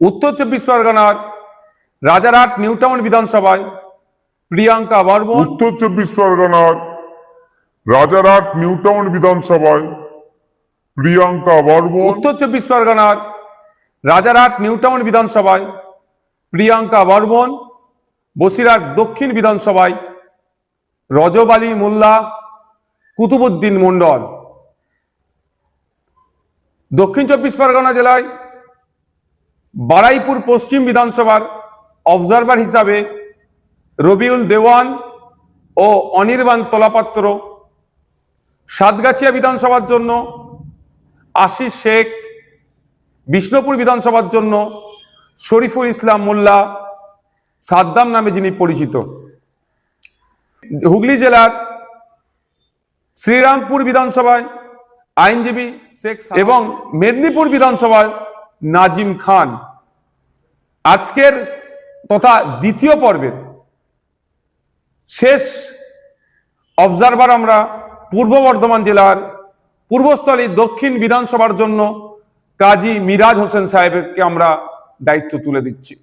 উত্তর চব্বিশ পরগনার রাজারহাট নিউটাউন বিধানসভায় প্রিয়াঙ্কা বর্মন। উত্তর চব্বিশ পরগনার রাজারহাট নিউটাউন বিধানসভায় প্রিয়াঙ্কা বর্মন। উত্তর চব্বিশ পরগনার রাজারহাট নিউটাউন বিধানসভায় প্রিয়াঙ্কা বর্মন। বসিরহাট দক্ষিণ বিধানসভায় রজব আলী মোল্লা কুতুবুদ্দিন মন্ডল দক্ষিণ চব্বিশ পরগনা জেলায় বারাইপুর পশ্চিম বিধানসভার অবজারভার হিসাবে রবিউল দেওয়ান ও অনির্বাণ তলাপাত্র। সাতগাছিয়া বিধানসভার জন্য আশিস শেখ বিষ্ণুপুর বিধানসভার জন্য শরীফুল ইসলাম মোল্লা সাদ্দাম নামে যিনি পরিচিত। হুগলি জেলার শ্রীরামপুর বিধানসভায় আইনজীবী শেখ এবং মেদিনীপুর বিধানসভায় নাজিম খান। আজকের তথা দ্বিতীয় পর্বের শেষ অবজারভার আমরা পূর্ব বর্ধমান জেলার পূর্বস্থলী দক্ষিণ বিধানসভার জন্য কাজী মিরাজ হোসেন সাহেবকে আমরা দায়িত্ব তুলে দিচ্ছি।